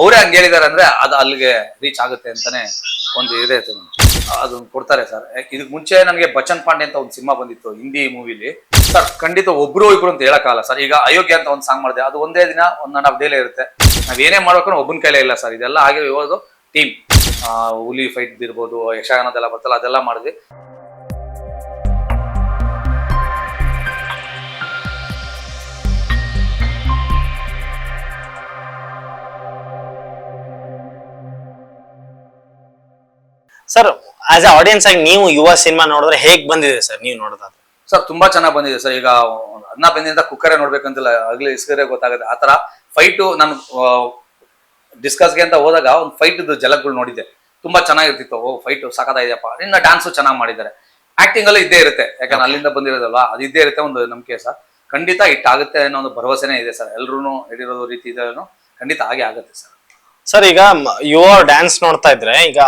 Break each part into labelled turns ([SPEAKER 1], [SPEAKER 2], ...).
[SPEAKER 1] ಅವರೇ ಹಂಗೆ ಹೇಳಿದ್ದಾರೆ ಅಂದ್ರೆ ಅದು ಅಲ್ಲಿಗೆ ರೀಚ್ ಆಗುತ್ತೆ ಅಂತಾನೆ ಒಂದು ಇದೆ ಅದನ್ನ ಕೊಡ್ತಾರೆ ಸರ್ ಇದಕ್ಕೆ ಮುಂಚೆ ನನಗೆ ಬಚನ್ ಪಾಂಡೆ ಅಂತ ಒಂದು ಸಿನಿಮಾ ಬಂದಿತ್ತು ಹಿಂದಿ ಮೂವಿಲಿ ಸರ್ ಖಂಡಿತ ಒಬ್ರು ಇಬ್ರು ಅಂತ ಹೇಳಕ್ಕಾಗಲ್ಲ ಸರ್ ಈಗ ಅಯೋಗ್ಯ ಅಂತ ಒಂದು ಸಾಂಗ್ ಮಾಡಿದೆ, ಅದು ಒಂದೇ ದಿನ, ಒಂದ್ ಆಫ್ ಡೇಲೇ ಇರುತ್ತೆ. ನಾವ್ ಏನೇ ಮಾಡ್ಬೇಕು ಒಬ್ಬನ ಕೈಲೇ ಇಲ್ಲ ಸರ್ ಇದೆಲ್ಲ ಇವಾಗ ಟೀಮ್ ಹುಲಿ ಫೈಟ್ ಇರ್ಬೋದು, ಯಕ್ಷಗಾನದೆಲ್ಲ ಬರ್ತಲ್ಲ, ಅದೆಲ್ಲ ಮಾಡಿದ್ವಿ.
[SPEAKER 2] ಸರ್ ಆಸ್ ಎ ಆಡಿಯನ್ಸ್ ಆಗಿ ನೀವು ಯುವ ಸಿನಿಮಾ ನೋಡಿದ್ರೆ ಹೇಗ್ ಬಂದಿದೆ ಸರ್ ನೀವು ನೋಡೋದಾದ್ರೆ.
[SPEAKER 1] ಸರ್ ತುಂಬಾ ಚೆನ್ನಾಗಿ ಬಂದಿದೆ ಸರ್ ಈಗ ಅನ್ನ ಬಂದಿಂದ ಕುಕ್ಕರೇ ನೋಡ್ಬೇಕಂತಿಲ್ಲ. ಆಗ್ಲಿ ಇಸ್ಕರೇ ಗೊತ್ತಾಗುತ್ತೆ. ಆತರ ಫೈಟ್ ನಾನು ಡಿಸ್ಕಸ್ಗೆ ಅಂತ ಹೋದಾಗ ಒಂದು ಫೈಟ್ ಜಲಗಳು ನೋಡಿದ್ದೆ. ತುಂಬಾ ಚೆನ್ನಾಗಿರ್ತಿತ್ತು. ಓ ಫೈಟ್ ಇದೆಯಪ್ಪ. ಇನ್ನ ಡ್ಯಾನ್ಸು ಚೆನ್ನಾಗಿ ಮಾಡಿದ್ದಾರೆ. ಆಕ್ಟಿಂಗ್ ಅಲ್ಲಿ ಇದ್ದೇ ಇರುತ್ತೆ. ಯಾಕಂದ್ರೆ ಅಲ್ಲಿಂದ ಬಂದಿರೋದಲ್ವಾ? ಅದು ಇದ್ದೇ ಇರುತ್ತೆ ಒಂದು ನಂಬಿಕೆ ಸರ್ ಖಂಡಿತ ಇಟ್ಟಾಗುತ್ತೆ ಅನ್ನೋ ಒಂದು ಭರವಸೆನೇ ಇದೆ ಸರ್ ಎಲ್ರು ಹೇಳಿರೋ ರೀತಿ ಇದನ್ನು ಖಂಡಿತ ಹಾಗೆ ಆಗುತ್ತೆ ಸರ್
[SPEAKER 2] ಸರ್ ಈಗ ಯುವ ಡ್ಯಾನ್ಸ್ ನೋಡ್ತಾ ಇದ್ರೆ ಈಗ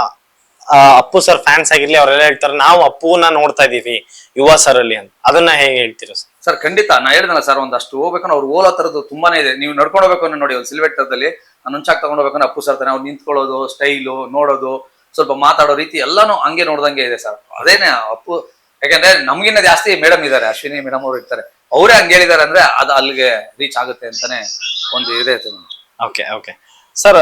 [SPEAKER 2] ಅಪ್ಪು ಸರ್ ಫ್ಯಾನ್ಸ್ ಆಗಿರ್ಲಿ ಅವರೆಲ್ಲ ಹೇಳ್ತಾರೆ ನಾವು ಅಪ್ಪುನ ನೋಡ್ತಾ ಇದೀವಿ ಯುವ ಸರ್ ಅಲ್ಲಿ ಅಂತ. ಅದನ್ನ ಹೇಗೆ ಹೇಳ್ತೀರಾ ಸರ್
[SPEAKER 1] ಸರ್ ಖಂಡಿತ. ನಾ ಹೇಳಿದ್ನಲ್ಲ ಸರ್ ಒಂದಷ್ಟು ಹೋಗ್ಬೇಕಂದ್ರೆ ಅವ್ರು ಓಲೋ ತರದ್ದು ತುಂಬಾನೇ ಇದೆ. ನೀವು ನಡ್ಕೊಂಡು ಹೋಗ್ಬೇಕು ಅನ್ನೋ ನೋಡಿ ಒಂದು ಸಿಲ್ವೆಟ್ ತರದಲ್ಲಿ ನಾನು ಮುಂಚಾಕ್ ತಗೊಂಡು ಹೋಗ್ಬೇಕಂದ್ರೆ ಅಪ್ಪು ಸರ್ ತಾನೆ ಅವ್ರು ನಿಂತ್ಕೊಳ್ಳೋದು ಸ್ಟೈಲು ನೋಡೋದು ಸ್ವಲ್ಪ ಮಾತಾಡೋ ರೀತಿ ಎಲ್ಲಾನು ಹಂಗೆ ನೋಡ್ದಂಗೆ ಇದೆ ಸರ್ ಅದೇನೆ ಅಪ್ಪು ಯಾಕಂದ್ರೆ ನಮ್ಗಿನ್ನ ಜಾಸ್ತಿ ಮೇಡಮ್ ಇದಾರೆ ಅಶ್ವಿನಿ ಮೇಡಮ್ ಅವರು ಇರ್ತಾರೆ. ಅವರೇ ಹಂಗೆ ಹೇಳಿದಾರೆ ಅಂದ್ರೆ ಅದು ಅಲ್ಲಿಗೆ ರೀಚ್ ಆಗುತ್ತೆ ಅಂತಾನೆ ಒಂದು ಇದೆ
[SPEAKER 2] ಓಕೆ ಓಕೆ ಸರ್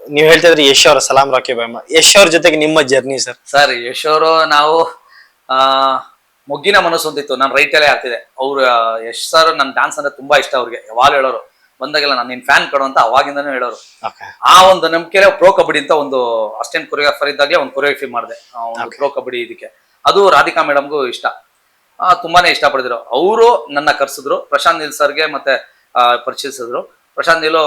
[SPEAKER 2] ನೀವು ಹೇಳ್ತಾ ಇದ್ರಿ ಯಶ್ ಅವರ ಸಲಾಂ ರಾಕಿ ಬಾಯಮ್ಮ ಯಶ್ ಅವ್ರ ಜೊತೆಗೆ ನಿಮ್ಮ ಜರ್ನಿ ಸರ್
[SPEAKER 1] ಸರ್ ಯಶ್ ಅವರು ನಾವು ಆ ಮೊಗ್ಗಿನ ಮನಸ್ಸು ಅಂತಿತ್ತು ನಾನು ರೈಟಲ್ಲೇ ಆಗ್ತಿದೆ ಅವ್ರು ಯಶ್ ಸರ್ ನನ್ನ ಡ್ಯಾನ್ಸ್ ಅಂದ್ರೆ ತುಂಬಾ ಇಷ್ಟ ಅವ್ರಿಗೆ. ಯಾವಾಗ ಹೇಳೋರು. ಬಂದಾಗೆಲ್ಲ ನಾನು ನಿನ್ ಫ್ಯಾನ್ ಕಡು ಅಂತ ಅವಾಗಿಂದನೂ ಹೇಳೋರು.
[SPEAKER 2] ಓಕೆ
[SPEAKER 1] ಆ ಒಂದು ನಂಬಿಕೆ ಪ್ರೋ ಕಬಡ್ಡಿ ಅಂತ ಒಂದು ಅಸ್ಟೆಂಟ್ ಕೊರಿಯೋಗ್ರಾಫರ್ ಇದ್ದಾಗೆ ಒಂದು ಕೊರಿಯೋಗ್ರಫಿ ಮಾಡಿದೆ. ಒಂದು ಪ್ರೋ ಕಬಡ್ಡಿ ಇದಕ್ಕೆ. ಅದು ರಾಧಿಕಾ ಮೇಡಮ್ಗೂ ಇಷ್ಟ. ಆ, ತುಂಬಾನೇ ಇಷ್ಟಪಡಿದ್ರು ಅವರು ನನ್ನ ಕರ್ಸಿದ್ರು. ಪ್ರಶಾಂತ್ ನಿಲ್ ಸರ್ಗೆ ಮತ್ತೆ ಆ, ಪರಿಚಯಿಸಿದ್ರು ಪ್ರಶಾಂತ್ ನೀಲು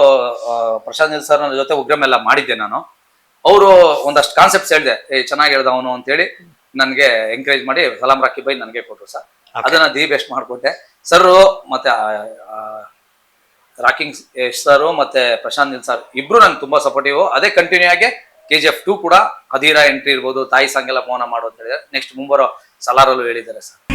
[SPEAKER 1] ಪ್ರಶಾಂತ್ ನೀಲ್ ಸರ್ ಜೊತೆ ಉಗ್ರಮ್ ಎಲ್ಲ ಮಾಡಿದ್ದೆ ನಾನು. ಅವರು ಒಂದಷ್ಟು ಕಾನ್ಸೆಪ್ಟ್ಸ್ ಹೇಳಿದೆ ಏ ಚೆನ್ನಾಗಿ ಹೇಳ್ದ ಅವನು ಅಂತೇಳಿ ನನಗೆ ಎಂಕರೇಜ್ ಮಾಡಿ ಸಲಾಂ ರಾಕಿ ಬೈ ನನಗೆ ಕೊಟ್ಟರು ಸರ್. ಅದನ್ನ ದಿ ಬೆಸ್ಟ್ ಮಾಡಿಕೊಟ್ಟೆ. ಸರ್ ಮತ್ತೆ ರಾಕಿಂಗ್ ಸರ್ ಮತ್ತೆ ಪ್ರಶಾಂತ್ ನೀಲ್ ಸರ್ ಇಬ್ಬರು ನಂಗೆ ತುಂಬಾ ಸಪೋರ್ಟಿವ್ ಅದೇ ಕಂಟಿನ್ಯೂ ಆಗಿ ಕೆ ಜಿ ಎಫ್ ಟೂ ಕೂಡ ಅಧೀರ ಎಂಟ್ರಿ ಇರ್ಬೋದು ತಾಯಿ ಸಾಂಗ್ ಎಲ್ಲ ಮೌನ ಮಾಡು ಅಂತ ಹೇಳಿದ್ರೆ ನೆಕ್ಸ್ಟ್ ಮುಂಬರೋ ಸಲಾರಲ್ಲೂ ಹೇಳಿದ್ದಾರೆ ಸರ್.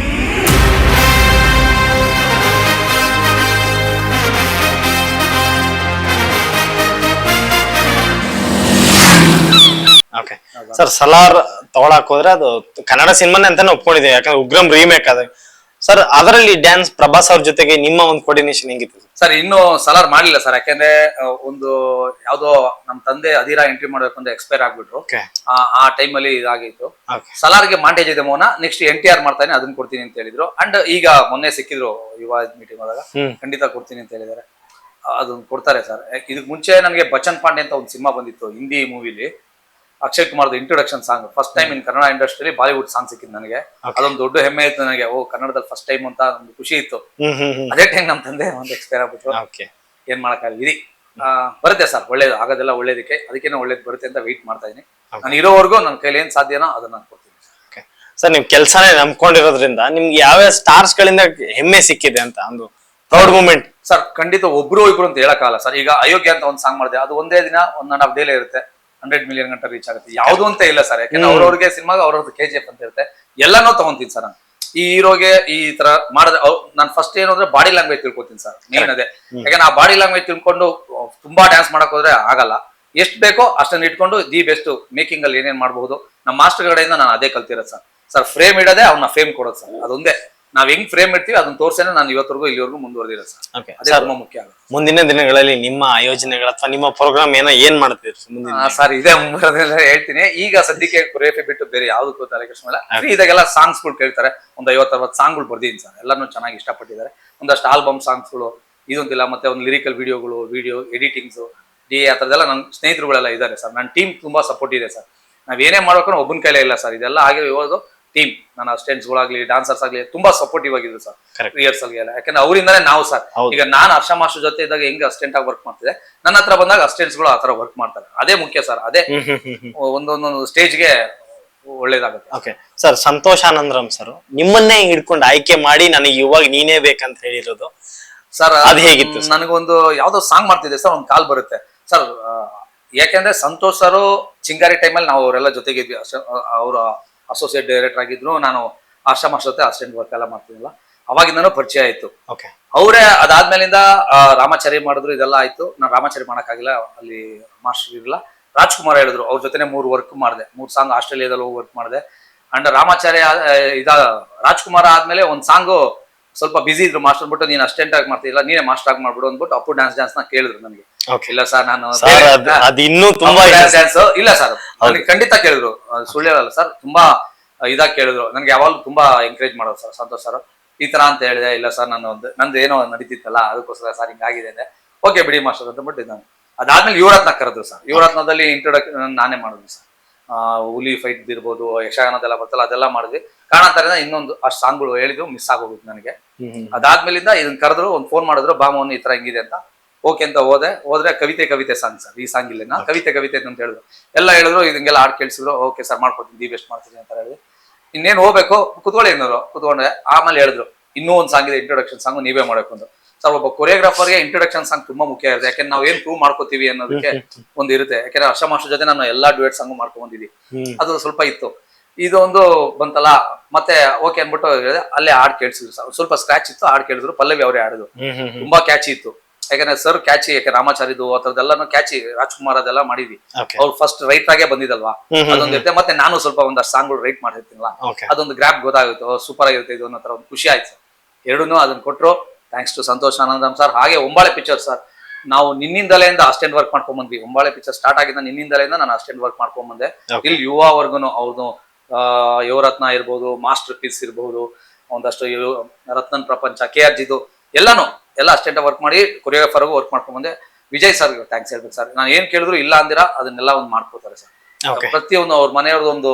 [SPEAKER 2] ಓಕೆ ಸರ್ ಸಲಾರ್ ತಗೊಳಕ್ ಹೋದ್ರೆ ಅದು ಕನ್ನಡ ಸಿನಿಮಾನೇ ಅಂತಾನೆ ಒಪ್ಕೊಂಡಿದೆ ಯಾಕಂದ್ರೆ ಉಗ್ರಂ ರೀಮೇಕ್ ಅದ. ಸರ್ ಅದರಲ್ಲಿ ಡ್ಯಾನ್ಸ್ ಪ್ರಭಾಸ್ ಅವ್ರ ಜೊತೆಗೆ ನಿಮ್ಮ ಒಂದು ಕೋರ್ಡಿನೇಷನ್ ಹೆಂಗಿತ್ತು?
[SPEAKER 1] ಸರ್ ಇನ್ನು ಸಲಾರ್ ಮಾಡಲಿಲ್ಲ ಸರ್ ಯಾಕೆಂದ್ರೆ ಒಂದು ಯಾವ್ದೋ ನಮ್ಮ ತಂದೆ ಅಧೀರ ಎಂಟ್ರಿ ಮಾಡ್ಬೇಕು ಅಂತ ಎಕ್ಸ್ಪೈರ್ ಆಗ್ಬಿಟ್ರು. ಆ ಟೈಮ್ ಟೈಮಲ್ಲಿ ಇದಾಗಿತ್ತು. ಸಲಾರ್ಗೆ ಮಾಂಟೇಜ್ ಇದೆ ಮೋನ ನೆಕ್ಸ್ಟ್ ಎನ್ ಟಿ ಆರ್ ಮಾಡ್ತಾನೆ ಅದನ್ನ ಕೊಡ್ತೀನಿ ಅಂತ ಹೇಳಿದ್ರು. ಅಂಡ್ ಈಗ ಮೊನ್ನೆ ಸಿಕ್ಕಿದ್ರು ಯುವ ಮೀಟಿಂಗ್ ಹೋದಾಗ. ಖಂಡಿತ ಕೊಡ್ತೀನಿ ಅಂತ ಹೇಳಿದಾರೆ ಅದನ್ನ ಕೊಡ್ತಾರೆ ಸರ್ ಇದಕ್ ಮುಂಚೆ ನನಗೆ ಬಚನ್ ಪಾಂಡೆ ಅಂತ ಒಂದು ಸಿನಿಮಾ ಬಂದಿತ್ತು Hindi ಮೂವಿಲಿ Akshay Kumar introduction song first time in Kannada ಇಂಡಸ್ಟ್ರಿಲಿ Bollywood song ಸಿಕ್ಕಿದ್ ನನಗೆ. ಅದೊಂದು ದೊಡ್ಡ ಹೆಮ್ಮೆ ಇತ್ತು ನನಗೆ. ಓ ಕನ್ನಡದಲ್ಲಿ ಫಸ್ಟ್ ಟೈಮ್ ಅಂತ ಒಂದು ಖುಷಿ ಇತ್ತು. ಅದೇ ಟೈಮ್ ನಮ್ಮ ತಂದೆ ಒಂದು ಎಕ್ಸ್ಪೈರ್ ಆಗ್ಬಿಟ್ರು.
[SPEAKER 2] ಓಕೆ
[SPEAKER 1] ಏನ್ ಮಾಡಕ್ಕಾಗಲ್ಲ ಇರಿ ಬರುತ್ತೆ ಸರ್ ಒಳ್ಳೇದು. ಆಗೋದೆಲ್ಲ ಒಳ್ಳೇದಕ್ಕೆ. ಅದಕ್ಕೇನೆ ಒಳ್ಳೇದು ಬರುತ್ತೆ ಅಂತ ವೆಯ್ಟ್ ಮಾಡ್ತಾ ಇದೀನಿ ನಾನು ಇರೋವರೆಗೂ ನನ್ನ ಕೈಲಿ ಏನ್ ಸಾಧ್ಯನೋ ಅದನ್ನ ನಾನು ಕೊಡ್ತೀನಿ
[SPEAKER 2] ಸರ್. ನಿಮ್ ಕೆಲಸನೇ ನಂಬ್ಕೊಂಡಿರೋದ್ರಿಂದ ನಿಮ್ಗೆ ಯಾವ ಸ್ಟಾರ್ಸ್ ಗಳಿಂದ ಹೆಮ್ಮೆ ಸಿಕ್ಕಿದೆ ಅಂತ ಒಂದು ಪ್ರೌಡ್ ಮೂಮೆಂಟ್
[SPEAKER 1] ಸರ್ ಖಂಡಿತ ಒಬ್ರು ಇಬ್ರು ಅಂತ ಹೇಳಕ್ಕಾಗಲ್ಲ ಸರ್. ಈಗ ಅಯೋಗ್ಯ ಅಂತ ಒಂದು ಸಾಂಗ್ ಮಾಡಿದೆ. ಅದು ಒಂದೇ ದಿನ ಒಂದ್ ಅಂಡ್ ಹಾಫ್ ಡೇಲೇ ಇರುತ್ತೆ. ಹಂಡ್ರೆಡ್ ಮಿಲಿಯನ್ ಗಂಟೆ ರೀಚ್ ಆಗುತ್ತೆ. ಯಾವ್ದು ಅಂತ ಇಲ್ಲ ಸರ್ ಯಾಕಂದ್ರೆ ಅವ್ರವ್ರಿಗೆ ಸಿನಿಮಾಗ ಅವ್ರವ್ರದ್ದು ಕೆ ಜಿ ಎಫ್ ಅಂತ ಇರುತ್ತೆ. ಎಲ್ಲಾನು ತಗೊಂತೀನಿ ಸರ್ ನಾನು ಈ ಹೀರೋಗೆ ಈ ತರ ಮಾಡಿದ್ರೆ ನಾನು ಫಸ್ಟ್ ಏನು ಅಂದ್ರೆ ಬಾಡಿ ಲ್ಯಾಂಗ್ವೇಜ್ ತಿಳ್ಕೊತೀನಿ ಸರ್ ಮೇನ್ ಅದೇ. ಯಾಕಂದ್ರೆ ಆ ಬಾಡಿ ಲ್ಯಾಂಗ್ವೇಜ್ ತಿಳ್ಕೊಂಡು ತುಂಬಾ ಡ್ಯಾನ್ಸ್ ಮಾಡಕ್ ಹೋದ್ರೆ ಆಗಲ್ಲ. ಎಷ್ಟು ಬೇಕೋ ಅಷ್ಟನ್ನ ಇಟ್ಕೊಂಡು ದಿ ಬೆಸ್ಟ್ ಮೇಕಿಂಗ್ ಅಲ್ಲಿ ಏನೇನ್ ಮಾಡಬಹುದು. ನಮ್ಮ ಮಾಸ್ಟರ್ ಕಡೆಯಿಂದ ನಾನು ಅದೇ ಕಲ್ತಿರೋದು ಸರ್ ಸರ್ ಫ್ರೇಮ್ ಇಡೋದೇ ಅವ್ನ ಫ್ರೇಮ್ ಕೊಡೋದು ಸರ್ ಅದೊಂದೇ. ನಾವ್ ಹೆಂಗ್ ಫ್ರೇಮ್ ಇಡ್ತೀವಿ ಅದನ್ನ ತೋರ್ಸೇನೆ ನಾನು ಇವತ್ತರೆಗೂ ಇಲ್ಲಿವರೆಗೂ ಮುಂದುವರೆದಿಲ್ಲ ಸರ್.
[SPEAKER 2] ಓಕೆ
[SPEAKER 1] ಅದೇ
[SPEAKER 2] ಸರ್
[SPEAKER 1] ತುಂಬಾ ಮುಖ್ಯ ಆಗುತ್ತೆ.
[SPEAKER 2] ಮುಂದಿನ ದಿನಗಳಲ್ಲಿ ನಿಮ್ಮ ಆಯೋಜನೆಗಳು ಅಥವಾ ನಿಮ್ಮ ಪ್ರೋಗ್ರಾಮ್ ಏನೋ ಏನ್ ಮಾಡ್ತೀರಿ ಮುಂದಿನ
[SPEAKER 1] ಆ, ಸರ್ ಇದೇ ಮುಂಬರೋದ್ರಿಂದ ಹೇಳ್ತೀನಿ. ಈಗ ಸದ್ಯಕ್ಕೆ ಕೊರಿಯೋಗ್ರಫಿ ಬಿಟ್ಟು ಬೇರೆ ಯಾವ್ದಕ್ಕೂ ತಲೆ ಫ್ರೀ ಇದಾಗೆಲ್ಲ ಸಾಂಗ್ಸ್ಗಳು ಕೇಳ್ತಾರೆ. ಒಂದ್ ಐವತ್ತು ಸಾಂಗ್ಗಳು ಬರ್ದಿದ್ದೀನಿ ಸರ್. ಎಲ್ಲಾನು ಚೆನ್ನಾಗಿ ಇಷ್ಟಪಟ್ಟಿದ್ದಾರೆ. ಒಂದಷ್ಟು ಆಲ್ಬಮ್ ಸಾಂಗ್ಸ್ಗಳು ಇದೊಂದಿಲ್ಲ ಮತ್ತೆ ಒಂದು ಲಿರಿಕಲ್ ವಿಡಿಯೋಗಳು ವಿಡಿಯೋ ಎಡಿಟಿಂಗ್ಸ್ ಡಿ ಆ ಥರದ್ದೆಲ್ಲ ನನ್ನ ಸ್ನೇಹಿತರುಗಳೆಲ್ಲ ಇದ್ದಾರೆ ಸರ್. ನನ್ನ ಟೀಮ್ ತುಂಬಾ ಸಪೋರ್ಟ್ ಇದೆ ಸರ್. ನಾವ್ ಏನೇ ಮಾಡ್ಬೇಕು ಒಬ್ಬನ ಕೈಲೇ ಇಲ್ಲ ಸರ್. ಇದೆಲ್ಲ ಹಾಗೆ ಇರೋದು ಟೀಮ್ ನನ್ನ ಸ್ಟೆಂಟ್ಸ್ಗಳಾಗ್ಲಿ ಡಾನ್ಸರ್ಸ್ ಆಗ್ಲಿ ತುಂಬಾ ಸಪೋರ್ಟಿವ್ ಆಗಿದ್ರು ಸರ್. ರಿಹರ್ಸಲ್ಗೆ ಎಲ್ಲ. ಯಾಕಂದ್ರೆ ಅವರಿಂದಾನೇ ನಾವು ಸರ್. ಈಗ ನಾನು ಹರ್ಷ ಮಾಸ್ಟರ್ ಜೊತೆ ಇದ್ದಾಗ ಹೆಂಗ್ ಅಸ್ಟೆಂಟ್ ಆಗಿ ವರ್ಕ್ ಮಾಡ್ತಿದೆ ನನ್ನ ಹತ್ರ ಬಂದಾಗ ಅಸ್ಟೆಂಟ್ಸ್ಗಳು ಆತರ ವರ್ಕ್ ಮಾಡ್ತಾರೆ. ಅದೇ ಮುಖ್ಯ ಸರ್. ಅದೇ ಒಂದೊಂದೊಂದು ಸ್ಟೇಜ್ಗೆ ಒಳ್ಳೇದಾಗುತ್ತೆ.
[SPEAKER 2] Okay sir Santhosh Anandram sir ನಿಮ್ಮನ್ನೇ ಹಿಡ್ಕೊಂಡು ಆಯ್ಕೆ ಮಾಡಿ ನನಗೆ ಇವಾಗ ನೀನೇ ಬೇಕಂತ ಹೇಳಿರೋದು.
[SPEAKER 1] ಸರ್
[SPEAKER 2] ಅದು ಹೇಗಿತ್ತು?
[SPEAKER 1] ನನಗೊಂದು ಯಾವ್ದೋ ಸಾಂಗ್ ಮಾಡ್ತಿದ್ದೆ ಸರ್ ಒಂದು ಕಾಲ್ ಬರುತ್ತೆ. ಸರ್ ಯಾಕೆಂದ್ರೆ ಸಂತೋಷ್ ಸರ್ ಚಿಂಗಾರಿ ಟೈಮಲ್ಲಿ ನಾವು ಅವರೆಲ್ಲ ಜೊತೆಗಿದ್ವಿ. ಅವರು ಅಸೋಸಿಯೇಟ್ ಡೈರೆಕ್ಟರ್ ಆಗಿದ್ರು ನಾನು ಆಶ್ರಮ ಜೊತೆ ಅಸಿಸ್ಟೆಂಟ್ ವರ್ಕ್ ಎಲ್ಲ ಮಾಡ್ತೀನಿಲ್ಲ ಅವಾಗಿಂದನೂ ಪರಿಚಯ ಆಯ್ತು.
[SPEAKER 2] ಓಕೆ
[SPEAKER 1] ಅವರೇ ಅದಾದ್ಮೇಲಿಂದ ರಾಮಾಚಾರಿ ಮಾಡಿದ್ರು ಇದೆಲ್ಲ ಆಯ್ತು. ನಾನು ರಾಮಾಚಾರಿ ಮಾಡೋಕ್ಕಾಗಿಲ್ಲ ಅಲ್ಲಿ ಮಾಸ್ಟರ್ ಇರಲಿಲ್ಲ ರಾಜ್ಕುಮಾರ್ ಹೇಳಿದ್ರು ಅವ್ರ ಜೊತೆ ಮೂರು ವರ್ಕ್ ಮಾಡಿದೆ. ಮೂರು ಸಾಂಗ್ ಆಸ್ಟ್ರೇಲಿಯಾದಲ್ಲಿ ಹೋಗಿ ವರ್ಕ್ ಮಾಡಿದೆ. ಅಂಡ್ ರಾಮಾಚಾರ್ಯ ಇದ ರಾಜ್ಕುಮಾರ್ ಆದ್ಮೇಲೆ ಒಂದ್ ಸಾಂಗು ಸ್ವಲ್ಪ ಬಿಸಿ ಇದ್ರು ಮಾಸ್ಟರ್ ಬಿಟ್ಟು ನೀನು ಅಸ್ಟೆಂಟ್ ಆಗಿ ಮಾಡ್ತಿಲ್ಲ ನೀನೇ ಮಾಸ್ಟರ್ ಆಗಿ ಮಾಡ್ಬಿಡು ಅಂದ್ಬಿಟ್ಟು ಅಪ್ಪು ಡ್ಯಾನ್ಸ್ ಡ್ಯಾನ್ಸ್ನ ಕೇಳಿದ್ರು ನನಗೆ. ಇಲ್ಲ ಸರ್ ನಾನು
[SPEAKER 2] ಸರ್ ಅದ್ ಅದ್ ಇನ್ನೂ ತುಂಬಾ ಇದೆ
[SPEAKER 1] ಡ್ಯಾನ್ಸ್ ಡ್ಯಾನ್ಸ್ ಇಲ್ಲ ಸರ್ ನನಗೆ ಖಂಡಿತ ಕೇಳಿದ್ರು. ಸುಳ್ಳು ಹೇಳಲ್ಲ ಸರ್ ತುಂಬಾ ಇದಾಗಿ ಕೇಳಿದ್ರು. ನನಗೆ ಯಾವಾಗಲೂ ತುಂಬಾ ಎಂಕರೇಜ್ ಮಾಡೋದು ಸರ್ ಸಂತೋಷ್ ಸರ್ ಈ ತರ ಅಂತ ಹೇಳಿದೆ ಇಲ್ಲ ಸರ್ ನಾನು ಒಂದು ನಂದು ಏನೋ ನಡೀತಿತ್ತಲ್ಲ ಅದಕ್ಕೋಸ್ಕರ ಸರ್ ಹಿಂಗಾಗಿದೆ ಅಂದ್ರೆ ಓಕೆ ಬಿಡಿ ಮಾಸ್ಟರ್ ಅಂತ ಬಿಟ್ಟು ನಾನು. ಅದಾದ್ಮೇಲೆ ಯುವರತ್ನ ಕರೆದ್ರು ಸರ್ ಯುವರತ್ನದಲ್ಲಿ ಇಂಟ್ರೊಡಕ್ಷನ್ ನಾನೇ ಮಾಡಿದ್ವಿ ಸರ್ ಹುಲಿ ಫೈಟ್ ಇರ್ಬೋದು ಯಕ್ಷಗಾನದೆಲ್ಲ ಬರ್ತಲ್ಲ ಅದೆಲ್ಲ ಮಾಡಿದ್ವಿ. ಕಾರಣಾಂತರದಿಂದ ಇನ್ನೊಂದು ಅಷ್ಟು ಸಾಂಗ್ಗಳು ಹೇಳಿದ್ರು ಮಿಸ್ ಆಗೋಗಿತ್ತು ನನಗೆ. ಅದಾದ್ಮೇಲಿಂದ ಇದನ್ನ ಕರೆದ್ರು ಒಂದು ಫೋನ್ ಮಾಡಿದ್ರು ಬಾಮೋನ್ ಈ ತರ ಹಿಂಗಿದೆ ಅಂತ. ಓಕೆ ಅಂತ ಹೋದೆ. ಹೋದ್ರೆ ಕವಿತೆ ಕವಿತೆ ಸಾಂಗ್ ಸರ್ ಈ ಸಾಂಗ್ ಇಲ್ಲ ಕವಿತೆ ಕವಿತೆ ಅಂತ ಹೇಳಿದ್ರು ಎಲ್ಲ ಹೇಳಿದ್ರು ಇದನ್ನೆಲ್ಲ ಹಾಡ್ ಕೇಳಿಸಿದ್ರು. ಓಕೆ ಸರ್ ಮಾಡ್ಕೊಡ್ತೀನಿ ದಿ ಬೆಸ್ಟ್ ಮಾಡ್ತೀನಿ ಅಂತ ಹೇಳಿ. ಇನ್ನೇನು ಹೋಗ್ಬೇಕು? ಕುತ್ಕೊಳ್ಳಿ ಏನಾದ್ರು ಕುತ್ಕೊಂಡೆ ಆಮೇಲೆ ಹೇಳಿದ್ರು ಇನ್ನೂ ಒಂದು ಸಾಂಗ್ ಇದೆ ಇಂಟ್ರೊಡಕ್ಷನ್ ಸಾಂಗ್ ನೀವೇ ಮಾಡಬೇಕು ಅಂತ. ಸರ್ ಒಬ್ಬ ಕೊರಿಯೋಗ್ರಾಫರ್ಗೆ ಇಂಟ್ರೊಡಕ್ಷನ್ ಸಾಂಗ್ ತುಂಬಾ ಮುಖ್ಯ ಇರುತ್ತೆ. ಯಾಕಂದ್ರೆ ನಾವು ಏನ್ ಪ್ರೂವ್ ಮಾಡ್ಕೋತೀವಿ ಅನ್ನೋದಕ್ಕೆ ಒಂದು ಇರುತ್ತೆ. ಯಾಕಂದ್ರೆ ಹರ್ಷ ಮಾಸ್ಟರ್ ಜೊತೆ ನಾನು ಎಲ್ಲಾ ಡ್ಯೂಯೆಟ್ ಸಾಂಗ್
[SPEAKER 2] ಮಾಡ್ಕೊಂಡಿದ್ದೀವಿ
[SPEAKER 1] ಅದು ಸ್ವಲ್ಪ ಇತ್ತು. ಇದೊಂದು ಬಂತಲ್ಲ ಮತ್ತೆ ಓಕೆ ಅನ್ಬಿಟ್ಟು ಅಲ್ಲೇ ಹಾಡ್ ಕೇಳಿಸಿದ್ರು ಸರ್ ಸ್ವಲ್ಪ ಸ್ಕ್ರಾಚ್ ಇತ್ತು ಹಾಡ್ ಕೇಳಿದ್ರು ಪಲ್ಲವಿ ಅವರೇ
[SPEAKER 2] ಹ್ಮ್
[SPEAKER 1] ತುಂಬಾ ಕ್ಯಾಚಿ ಇತ್ತು. ಯಾಕಂದ್ರೆ ಸರ್ ಕ್ಯಾಚಿ ಯಾಕೆ ರಾಮಾಚಾರಿದು ಆ ಥರದ್ದೆಲ್ಲಾನು ಕ್ಯಾಚಿ ರಾಜ್ಕುಮಾರ್ ಅದೆಲ್ಲ ಮಾಡಿದ್ವಿ. ಅವ್ರು ಫಸ್ಟ್ ರೈಟ್ ಆಗೇ ಬಂದಿದಲ್ವಾ ಅದೊಂದು ಇರುತ್ತೆ. ಮತ್ತೆ ನಾನು ಸ್ವಲ್ಪ ಒಂದಷ್ಟು ಸಾಂಗ್ಗಳು ರೈಟ್ ಮಾಡಿರ್ತೀನಲ್ಲ ಅದೊಂದು ಗ್ರಾಪ್ ಗೊತ್ತಾಗುತ್ತೆ. ಸೂಪರ್ ಆಗಿರುತ್ತೆ. ಇದು ಅನ್ನೋ ತರ ಒಂದು ಖುಷಿ ಆಯ್ತು. ಎರಡೂ ಅದನ್ನ ಕೊಟ್ಟರು thanks to Santhosh Ananddram sir ಹಾಗೆ ಒಂಬಾಳೆ ಪಿಕ್ಚರ್ ಸರ್ ನಾವು ನಿನ್ನಿಂದಲೆಯಿಂದ ಅಸ್ಟೆಂಟ್ ವರ್ಕ್ ಮಾಡ್ಕೊಂಡ್ ಬಂದ್ವಿ ಒಂಬಾಳೆ ಪಿಕ್ಚರ್ ಸ್ಟಾರ್ಟ್ ಆಗಿದ್ದ ನಿನ್ನಿಂದಲೆಯಿಂದ ನಾನು ಅಸ್ಟೆಂಟ್ ವರ್ಕ್ ಮಾಡ್ಕೊಂಡ್ ಬಂದೆ
[SPEAKER 2] Okay.
[SPEAKER 1] ಇಲ್ಲಿ ಯುವವರ್ಗುನು ಅವ್ರದ್ದು ಯುವರತ್ನ ಇರ್ಬೋದು ಮಾಸ್ಟರ್ ಪೀಸ್ ಇರ್ಬೋದು ಒಂದಷ್ಟು ರತ್ನನ್ ಪ್ರಪಂಚ ಕೆ ಆರ್ ಜಿದು ಎಲ್ಲಾನು ಎಲ್ಲ ಅಸ್ಟೆಂಟ್ ವರ್ಕ್ ಮಾಡಿ ಕೊರಿಯೋಗ್ರಾಫರ್ಗೂ ವರ್ಕ್ ಮಾಡ್ಕೊಂಡ್ ಬಂದೆ ವಿಜಯ್ ಸರ್ ಥ್ಯಾಂಕ್ಸ್ ಹೇಳ್ಬೇಕು ಸರ್ ನಾನು ಏನ್ ಕೇಳಿದ್ರು ಇಲ್ಲ ಅಂದಿರಾ ಅದನ್ನೆಲ್ಲ ಒಂದು ಮಾಡ್ಕೋತಾರೆ ಸರ್ ಪ್ರತಿಯೊಂದು ಅವ್ರ ಮನೆಯವ್ರದ್ದು ಒಂದು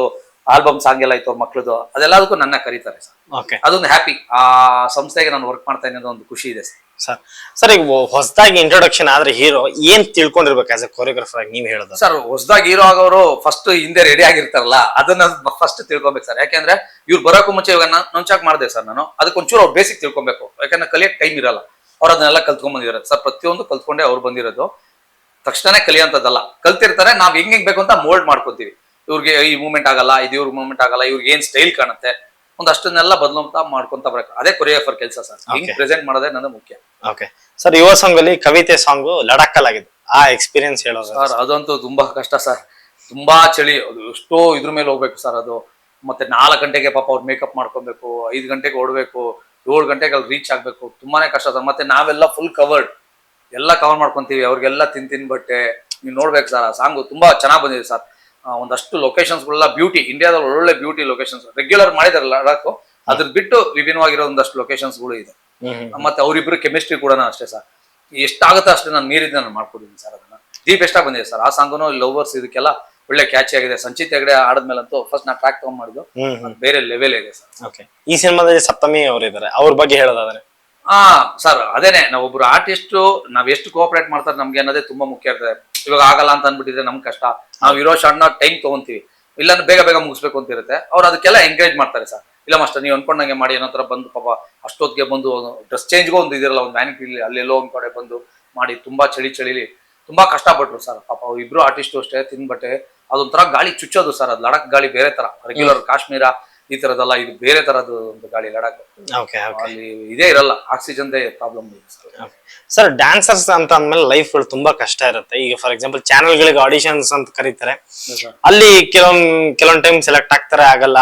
[SPEAKER 1] ಆಲ್ಬಮ್ ಸಾಂಗ್ ಎಲ್ಲ ಇತ್ತು ಮಕ್ಳದು ಅದೆಲ್ಲದಕ್ಕೂ ನನ್ನ ಕರೀತಾರೆ ಸರ್.
[SPEAKER 2] ಓಕೆ
[SPEAKER 1] ಅದೊಂದು ಹ್ಯಾಪಿ ಆ ಸಂಸ್ಥೆಗೆ ನಾನು ವರ್ಕ್ ಮಾಡ್ತಾ ಇದ್ದೀನಿ ಒಂದು ಖುಷಿ ಇದೆ ಸರ್.
[SPEAKER 2] ಸರ್ ಸರ್ ಈಗ ಹೊಸದಾಗಿ ಇಂಟ್ರೊಡಕ್ಷನ್ ಆದ್ರೆ ಹೀರೋ ಏನ್ ತಿಳ್ಕೊಂಡಿರ್ಬೇಕು ಆಸ್ ಎ ಕೊರಿಯೋಗ್ರಾಫರ್ ಆಗಿ ನೀವು ಹೇಳೋದು?
[SPEAKER 1] ಸರ್ ಹೊಸದಾಗಿ ಹೀರೋ ಆಗೋರು ಫಸ್ಟ್ ಹಿಂದೆ ರೆಡಿ ಆಗಿರ್ತಾರಲ್ಲ ಅದನ್ನ ಫಸ್ಟ್ ತಿಳ್ಕೊಬೇಕು ಸರ್. ಯಾಕೆಂದ್ರೆ ಇವ್ರು ಬರೋಕ್ಕೂ ಮುಂಚೆ ಇವಾಗ ನಾನು ನೊಂಚಾಕ್ ಮಾಡಿದೆ ಸರ್ ನಾನು. ಅದಕ್ಕೆ ಒಂಚೂರು ಅವ್ರು ಬೇಸಿಕ್ ತಿಳ್ಕೊಬೇಕು. ಯಾಕಂದ್ರೆ ಕಲಿಯಕ್ ಟೈಮ್ ಇರಲ್ಲ. ಅವ್ರು ಅದನ್ನೆಲ್ಲ ಕಲ್ತ್ಕೊಂಡ್ ಬಂದಿರೋದು. ಸರ್ ಪ್ರತಿಯೊಂದು ಕಲ್ತ್ಕೊಂಡೆ ಅವ್ರು ಬಂದಿರೋದು. ತಕ್ಷಣ ಕಲಿಯೋಂಥದ್ದಲ್ಲ. ಕಲ್ತಿರ್ತಾರೆ ನಾವ್ ಹೆಂಗ್ ಹೆಂಗ್ ಬೇಕು ಅಂತ ಮೋಲ್ಡ್ ಮಾಡ್ಕೊತೀವಿ. ಇವ್ರಿಗೆ ಈ ಮೂಮೆಂಟ್ ಆಗಲ್ಲ ಇದು ಇವ್ರ ಮೂವ್ಮೆಂಟ್ ಆಗಲ್ಲ ಇವ್ರಿಗೆ ಏನ್ ಸ್ಟೈಲ್ ಕಾಣುತ್ತೆ? ಒಂದಷ್ಟನ್ನೆಲ್ಲ ಬದಲಾಂತ ಮಾಡ್ಕೊಂತ ಬರಬೇಕು ಅದೇ ಕೊರಿಯೋಗ್ರಾಫರ್ ಕೆಲಸ ಸರ್. ಹಿಂಗ್ ಪ್ರೆಸೆಂಟ್ ಮಾಡೋದೇ ನನ್ನ ಮುಖ್ಯ.
[SPEAKER 2] ಓಕೆ ಸರ್ ಯುವ ಸಾಂಗ್ ಅಲ್ಲಿ ಕವಿತೆ ಸಾಂಗ್ ಲಡಾಖಲ್ ಆಗಿದೆ ಆ ಎಕ್ಸ್ಪೀರಿಯನ್ಸ್ ಹೇಳೋದು
[SPEAKER 1] ಸರ್ ಅದಂತೂ ತುಂಬಾ ಕಷ್ಟ ಸರ್. ತುಂಬಾ ಚಳಿ. ಅದು ಎಷ್ಟೋ ಇದ್ರ ಮೇಲೆ ಹೋಗ್ಬೇಕು ಸರ್ ಅದು. ಮತ್ತೆ ನಾಲ್ಕು ಗಂಟೆಗೆ ಪಾಪ ಅವ್ರು ಮೇಕಪ್ ಮಾಡ್ಕೊಬೇಕು ಐದು ಗಂಟೆಗೆ ಓಡಬೇಕು ಏಳು ಗಂಟೆಗೆ ಅಲ್ಲಿ ರೀಚ್ ಆಗ್ಬೇಕು. ತುಂಬಾನೇ ಕಷ್ಟ ಸರ್. ಮತ್ತೆ ನಾವೆಲ್ಲ ಫುಲ್ ಕವರ್ಡ್ ಎಲ್ಲ ಕವರ್ ಮಾಡ್ಕೊಂತೀವಿ. ಅವ್ರಿಗೆಲ್ಲ ತಿನ್ ತಿನ್ ಬಟ್ಟೆ. ನೀವು ನೋಡ್ಬೇಕು ಸರ್ ಆ ಸಾಂಗು ತುಂಬಾ ಚೆನ್ನಾಗಿ ಬಂದಿದೆ ಸರ್. ಒಂದಷ್ಟು ಲೊಕೇಶನ್ಸ್ಗಳೆಲ್ಲ ಬ್ಯೂಟಿ ಇಂಡಿಯಾದಲ್ಲಿ ಒಳ್ಳೊಳ್ಳೆ ಬ್ಯೂಟಿ ಲೊಕೇಶನ್ಸ್ ರೆಗ್ಯುಲರ್ ಮಾಡಿದಾರಲ್ಲ ಲಡಾಖ್ ಅದ್ರ ಬಿಟ್ಟು ವಿಭಿನ್ನವಾಗಿರೋ ಒಂದಷ್ಟು ಲೊಕೇಶನ್ಸ್ಗಳು ಇದೆ. ಮತ್ತೆ ಅವರಿಬ್ರು ಕೆಮಿಸ್ಟ್ರಿ ಕೂಡ ಅಷ್ಟೇ ಸರ್. ಎಷ್ಟಾಗುತ್ತೋ ಅಷ್ಟೇ ನಾನು ಮೀರಿದ್ದು ನಾನು ಮಾಡ್ಕೊಡಿದ್ದೀನಿ ಸರ್ ಅದನ್ನ. ದೀಪ್ ಎಷ್ಟಾಗಿ ಬಂದಿದೆ ಸರ್? ಆ ಸಾಂಗುನು ಲವರ್ಸ್ ಇದಕ್ಕೆಲ್ಲ ಒಳ್ಳೆ ಕ್ಯಾಚ್ ಆಗಿದೆ. ಸಂಚಿತ್ ಹೆಗಡೆ ಆಡದ್ಮೇಲಂತೂ ಫಸ್ಟ್ ನಾ ಟ್ರ್ಯಾಕ್ ತಗೊಂಡ್ ಮಾಡಿದ್ದು. ಬೇರೆ ಲೆವೆಲ್ ಇದೆ ಸರ್.
[SPEAKER 2] ಓಕೆ ಈ ಸಿನಿಮಾದಲ್ಲಿ ಸಪ್ತಮಿ ಅವರು ಇದಾರೆ. ಅವ್ರ ಬಗ್ಗೆ ಹೇಳೋದಾದ್ರೆ.
[SPEAKER 1] ಹಾ ಸರ್ ಅದೇನೆ ನಾವೊಬ್ರು ಆರ್ಟಿಸ್ಟು ಆರ್ಟಿಸ್ಟ್ ನಾವ್ ಎಷ್ಟು ಕೋಆಪರೇಟ್ ಮಾಡ್ತಾರೆ ನಮ್ಗೆ ಅನ್ನೋದೇ ತುಂಬಾ ಮುಖ್ಯ ಇರ್ತದೆ. ಇವಾಗ ಆಗಲ್ಲ ಅಂತ ಅನ್ಬಿಟ್ಟಿದ್ರೆ ನಮ್ ಕಷ್ಟ. ನಾವು ಇರೋ ಶಾರ್ಟ್ನ ಟೈಮ್ ತಗೊಂತೀವಿ. ಇಲ್ಲಾಂದ್ರೆ ಬೇಗ ಬೇಗ ಮುಗಿಸ್ಬೇಕು ಅಂತ ಇರುತ್ತೆ. ಅವ್ರು ಅದಕ್ಕೆಲ್ಲ ಎಂಕರೇಜ್ ಮಾಡ್ತಾರೆ ಸರ್. ಇಲ್ಲ ಮಾಸ್ಟರ್, ನೀವು ಅನ್ಕೊಂಡಂಗೆ ಮಾಡಿ, ಏನೋ ತರ ಬಂದು ಪಾಪ ಅಷ್ಟೊತ್ತಿಗೆ ಬಂದು ಡ್ರೆಸ್ ಚೇಂಜ್ಗೂ ಒಂದು ಇದಿರಲ್ಲ, ಒಂದು ವ್ಯಾನಿಟಿ ಅಲ್ಲೆಲ್ಲೋ ಒಂದು ಕಡೆ ಬಂದು ಮಾಡಿ, ತುಂಬಾ ಚಳಿ ಚಳಿಲಿ, ತುಂಬಾ ಕಷ್ಟಪಟ್ರು ಸರ್. ಪಾಪ ಇಬ್ರು ಆರ್ಟಿಸ್ಟ್ ಅಷ್ಟೇ, ತಿನ್ಬಟ್ಟೆ, ಅದೊಂಥರ ಗಾಳಿ ಚುಚ್ಚೋದು ಸರ್. ಅದು ಲಡಕ್ ಗಾಳಿ ಬೇರೆ ತರ. ರೆಗ್ಯುಲರ್ ಕಾಶ್ಮೀರ ಈ ತರದಲ್ಲ ಇದು ಬೇರೆ ತರದ ಒಂದು ಗಾಳಿ ಲಡಾಖ್.
[SPEAKER 2] ಓಕೆ
[SPEAKER 1] ಅಲ್ಲಿ ಇದೇ ಇರಲ್ಲ oxygen problem sir.
[SPEAKER 2] Sir dancers ಅಂತ ಅಂದ್ಮೇಲೆ ಲೈಫ್ಗಳು ತುಂಬಾ ಕಷ್ಟ ಇರುತ್ತೆ. ಈಗ ಫಾರ್ ಎಕ್ಸಾಂಪಲ್ ಗಳಿಗೆ ಆಡಿಷನ್ಸ್ ಅಂತ ಕರೀತಾರೆ. ಅಲ್ಲಿ ಕೆಲವೊಂದ್ ಕೆಲವೊಂದ್ ಟೈಮ್ ಸೆಲೆಕ್ಟ್ ಆಗ್ತಾರೆ ಆಗಲ್ಲ.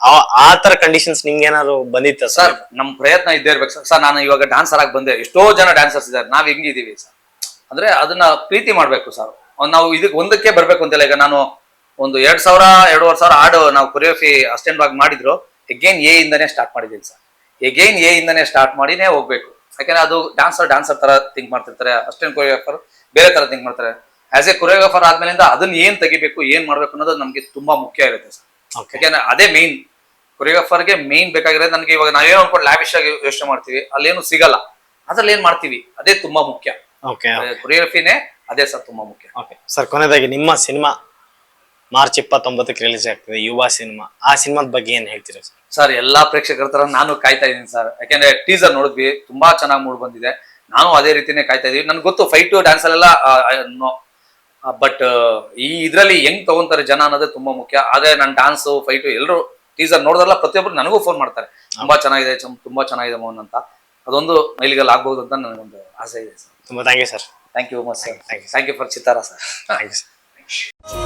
[SPEAKER 2] ಆ- ತರ ಕಂಡೀಷನ್ಸ್ ನಿಮ್ಗೆ ಏನಾದ್ರು ಬಂದಿತ್ತ
[SPEAKER 1] ಸರ್
[SPEAKER 2] ಸರ್
[SPEAKER 1] ನಮ್ ಪ್ರಯತ್ನ ಇದ್ದೇ ಇರ್ಬೇಕು ಸರ್ ಸರ್ ನಾನು ಇವಾಗ ಡ್ಯಾನ್ಸರ್ ಆಗಿ ಬಂದೆ. ಎಷ್ಟೋ ಜನ ಡ್ಯಾನ್ಸರ್ಸ್ ಇದ್ದಾರೆ. ನಾವ್ ಹೆಂಗಿದೀವಿ ಸರ್ ಅಂದ್ರೆ ಅದನ್ನ ಪ್ರೀತಿ ಮಾಡ್ಬೇಕು ಸರ್ ನಾವು ಇದಕ್ಕೆ ಒಂದಕ್ಕೆ ಬರ್ಬೇಕು ಅಂತಿಲ್ಲ ಈಗ ನಾನು ಒಂದು ಎರಡ್ ಸಾವಿರ ಎರಡೂವರೆ ಸಾವಿರ ಹಾಡು ನಾವು ಕೊರಿಯೋಫಿ ಅಸ್ಟೆಂಟ್ ಆಗಿ ಮಾಡಿದ್ರು. ಎಗೇನ್ ಎ ಇಂದನೇ ಸ್ಟಾರ್ಟ್ ಮಾಡಿದ್ದೀನಿ ಸರ್. ಎಗೇನ್ ಎ ಇಂದನೇ ಸ್ಟಾರ್ಟ್ ಮಾಡಿನೇ ಹೋಗ್ಬೇಕು. ಯಾಕಂದ್ರೆ ಅದು ಡ್ಯಾನ್ಸರ್ ಡಾನ್ಸರ್ ತರ ಥಿಂಕ್ ಮಾಡ್ತಿರ್ತಾರೆ. ಅಸ್ಟೆಂಟ್ ಕೊರಿಯೋಗ್ರಾಫರ್ ಬೇರೆ ತರ ಥಿಂಕ್ ಮಾಡ್ತಾರೆ. ಆಸ್ ಎ ಕೊರಿಯೋಗ್ರಾಫರ್ ಆದ್ಮೇಲಿಂದ ಅದನ್ನ ಏನ್ ತೆಗಿಬೇಕು ಏನ್ ಮಾಡ್ಬೇಕು ಅನ್ನೋದು ನಮ್ಗೆ ತುಂಬಾ ಮುಖ್ಯ ಇರುತ್ತೆ ಸರ್. ಯಾಕೆಂದ್ರೆ ಅದೇ ಮೇನ್ ಕೊರಿಯೋಗ್ರಾಫರ್ಗೆ ಮೇನ್ ಬೇಕಾಗಿರೋದು ನನಗೆ ಇವಾಗ ನಾವೇನೋ ಅನ್ಕೊಂಡು ಲ್ಯಾವಿಶ್ ಆಗಿ ಯೋಚನೆ ಮಾಡ್ತೀವಿ ಅಲ್ಲೇನು ಸಿಗಲ್ಲ. ಅದ್ರಲ್ಲಿ ಏನ್ ಮಾಡ್ತೀವಿ? ಅದೇ ತುಂಬಾ ಮುಖ್ಯ. ಕೊರಿಯೋಗ್ರಫಿನೇ ಅದೇ ಸರ್ ತುಂಬಾ ಮುಖ್ಯ.
[SPEAKER 2] ಓಕೆ ಸರ್ ಕೊನೆಯದಾಗಿ ನಿಮ್ಮ ಸಿನಿಮಾ ಮಾರ್ಚ್ ಇಪ್ಪತ್ತೊಂಬತ್ತಕ್ಕೆ ರಿಲೀಸ್ ಆಗ್ತದೆ ಯುವ ಸಿನಿಮಾ. ಆ ಸಿನಿಮಾದ ಬಗ್ಗೆ ಏನು ಹೇಳ್ತೀರಾ ಸರ್?
[SPEAKER 1] ಸರ್ ಎಲ್ಲಾ ಪ್ರೇಕ್ಷಕರ ತರ ನಾನು ಕಾಯ್ತಾ ಇದ್ದೀನಿ ಸರ್. ಯಾಕೆಂದ್ರೆ ಟೀಸರ್ ನೋಡಿದ್ವಿ ತುಂಬಾ ಚೆನ್ನಾಗಿ ಮೂಡ್ ಬಂದಿದೆ. ನಾನು ಅದೇ ರೀತಿನೇ ಕಾಯ್ತಾ ಇದೀವಿ ನನ್ಗೆ ಗೊತ್ತು ಫೈಟ್ ಡ್ಯಾನ್ಸ್ ಅಲ್ಲೆಲ್ಲ ಬಟ್ ಈ ಇದರಲ್ಲಿ ಹೆಂಗ್ ತಗೊಂತಾರೆ ಜನ ಅನ್ನೋದೇ ತುಂಬಾ ಮುಖ್ಯ. ಅದೇ ನನ್ನ ಡ್ಯಾನ್ಸ್ ಫೈಟ್ ಎಲ್ಲರೂ ಟೀಸರ್ ನೋಡಿದ್ರಲ್ಲ ಪ್ರತಿಯೊಬ್ಬರು ನನಗೂ ಫೋನ್ ಮಾಡ್ತಾರೆ. ತುಂಬಾ ಚೆನ್ನಾಗಿದೆ ತುಂಬಾ ಚೆನ್ನಾಗಿದೆ ಮೋಹನ್ ಅಂತ. ಅದೊಂದು ಮೈಲಿಗಲ್ಲಿ ಆಗ್ಬಹುದು ಅಂತ ನನಗೊಂದು ಆಸೆ ಇದೆ ಸರ್.
[SPEAKER 3] ತುಂಬಾ thank you sir
[SPEAKER 1] thank you much sir thank you for Chittara sir
[SPEAKER 3] thank you sir